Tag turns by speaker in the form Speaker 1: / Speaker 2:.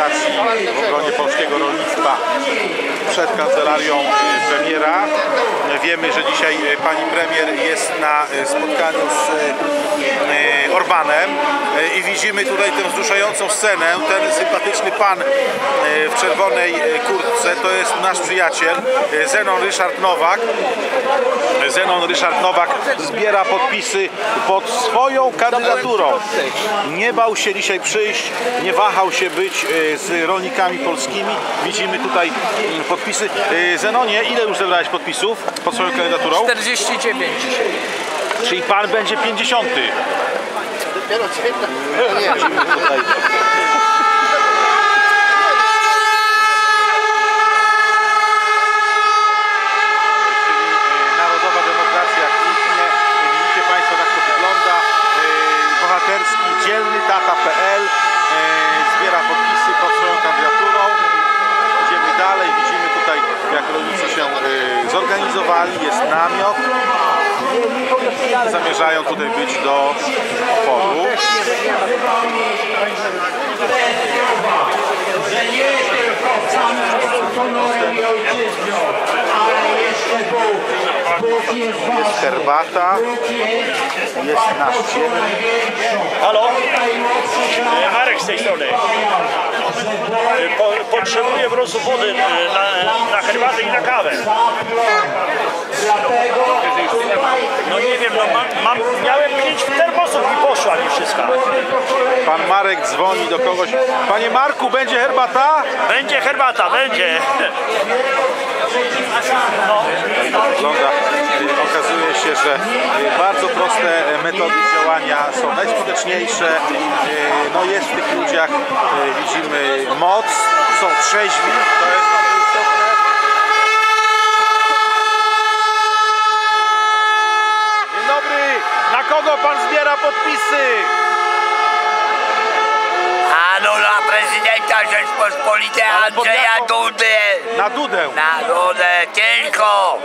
Speaker 1: manifestacji w obronie polskiego rolnictwa przed kancelarią premiera. Wiemy, że dzisiaj pani premier jest na spotkaniu z e, Orbanem i widzimy tutaj tę wzruszającą scenę. Ten sympatyczny pan e, w czerwonej e, kurtce to jest nasz przyjaciel e, Zenon Ryszard Nowak. Zenon Ryszard Nowak zbiera podpisy pod swoją kandydaturą. Nie bał się dzisiaj przyjść, nie wahał się być z rolnikami polskimi. Widzimy tutaj mm, podpisy. Zenonie, ile już zebrałeś podpisów pod swoją kandydaturą?
Speaker 2: 49 dzisiaj.
Speaker 1: Czyli pan będzie 50. Widzimy tutaj. Czyli e, Narodowa Demokracja kwitnie. Widzicie Państwo, jak to wygląda. E, Bohaterski, dzielny tata.pl e, zbiera podpisy pod swoją kandydaturą. Idziemy dalej, widzimy tutaj, jak rolnicy się e, zorganizowali. Jest namiot. Zamierzają tutaj być do.
Speaker 3: Bóg jest
Speaker 1: herbata,
Speaker 3: jest
Speaker 1: nasz.
Speaker 4: Halo. E, Marek z tej strony. E, Po, potrzebuję po prostu wody e, na, na herbatę i na kawę.
Speaker 3: Dlatego tutaj
Speaker 4: No nie wiem, no mam, mam, miałem pięć termosów i poszła mi wszystko.
Speaker 1: Pan Marek dzwoni do kogoś. Panie Marku, będzie herbata?
Speaker 4: Będzie herbata, będzie.
Speaker 1: Wygląda, okazuje się, że bardzo proste metody działania są najskuteczniejsze. No jest w tych ludziach, widzimy moc, są trzeźwi, to jest bardzo istotne. Dzień dobry, na kogo pan zbiera podpisy?
Speaker 5: A no na prezydenta Rzeczpospolitej Andrzeja Dudy.
Speaker 1: Na Dudę.
Speaker 5: Na Dudę, ciężko.